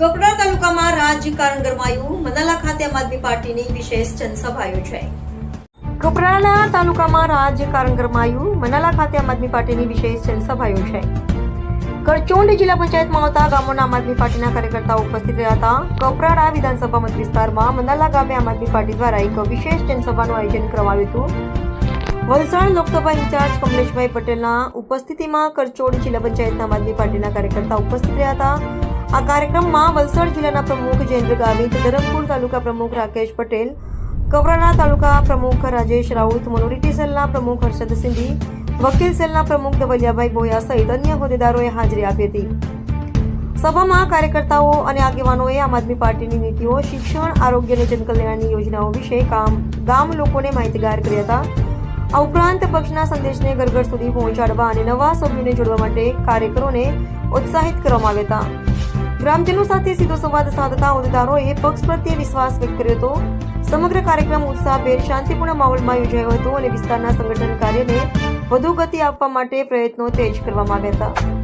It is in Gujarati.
કપરા તાલુકામાં રાજકારણ ગરમાયું મનાલા ખાતે આમ આદમી પાર્ટીની વિશેષ જનસભા યોજાઈ. કપરાના તાલુકામાં રાજકારણ ગરમાયું મનાલા ખાતે આમ આદમી પાર્ટીની વિશેષ જનસભા યોજાઈ. કરચોંડ જિલ્લા પંચાયતમાં આવતા ગામોના આમ આદમી પાર્ટીના કાર્યકર્તાઓ ઉપસ્થિત રહ્યા હતા. કપરાડા વિધાનસભા મત વિસ્તારમાં મનાલા ગામે આમ આદમી પાર્ટી દ્વારા એક વિશેષ જનસભાનું આયોજન કરવામાં આવ્યું હતું. વલસાડ લોકસભા ઇન્ચાર્જ કમલેશભાઈ પટેલના ઉપસ્થિતિમાં કરચોડ જિલ્લા પંચાયતના આમ આદમી પાર્ટીના કાર્યકર્તા ઉપસ્થિત રહ્યા હતા. આ કાર્યક્રમમાં વલસાડ જિલ્લાના પ્રમુખ જયેન્દ્ર ગાવિત ધરમપુર તાલુકા પ્રમુખ રાકેશ પટેલ કવરાના તાલુકા પ્રમુખ રાજેશ રાઉત, મોનોરિટી સેલના પ્રમુખ હર્ષદ સિંધી, વકીલ સેલના પ્રમુખ દવલિયાભાઈ બોયા સહિત અન્ય હોદ્દેદારોએ હાજરી આપી હતી. સભામાં કાર્યકર્તાઓ અને આગેવાનોએ આમ આદમી પાર્ટીની નીતિઓ, શિક્ષણ, આરોગ્ય અને જનકલ્યાણની યોજનાઓ વિશે કામ, ગામ લોકોને માહિતગાર કર્યા હતા. આ ઉપરાંત પક્ષના સંદેશને ઘર ઘર સુધી પહોંચાડવા અને નવા સભ્યોને જોડવા માટે કાર્યકરોને ઉત્સાહિત કરવામાં આવ્યા હતા. ગ્રામજનો સાથે સીધો સંવાદ સાધતા હોદ્દેદારોએ પક્ષ પ્રત્યે વિશ્વાસ વ્યક્ત કર્યો હતો. સમગ્ર કાર્યક્રમ ઉત્સાહભેર, શાંતિપૂર્ણ માહોલમાં યોજાયો હતો અને વિસ્તારના સંગઠન કાર્યને વધુ ગતિ આપવા માટે પ્રયત્નો તેજ કરવામાં આવ્યા હતા.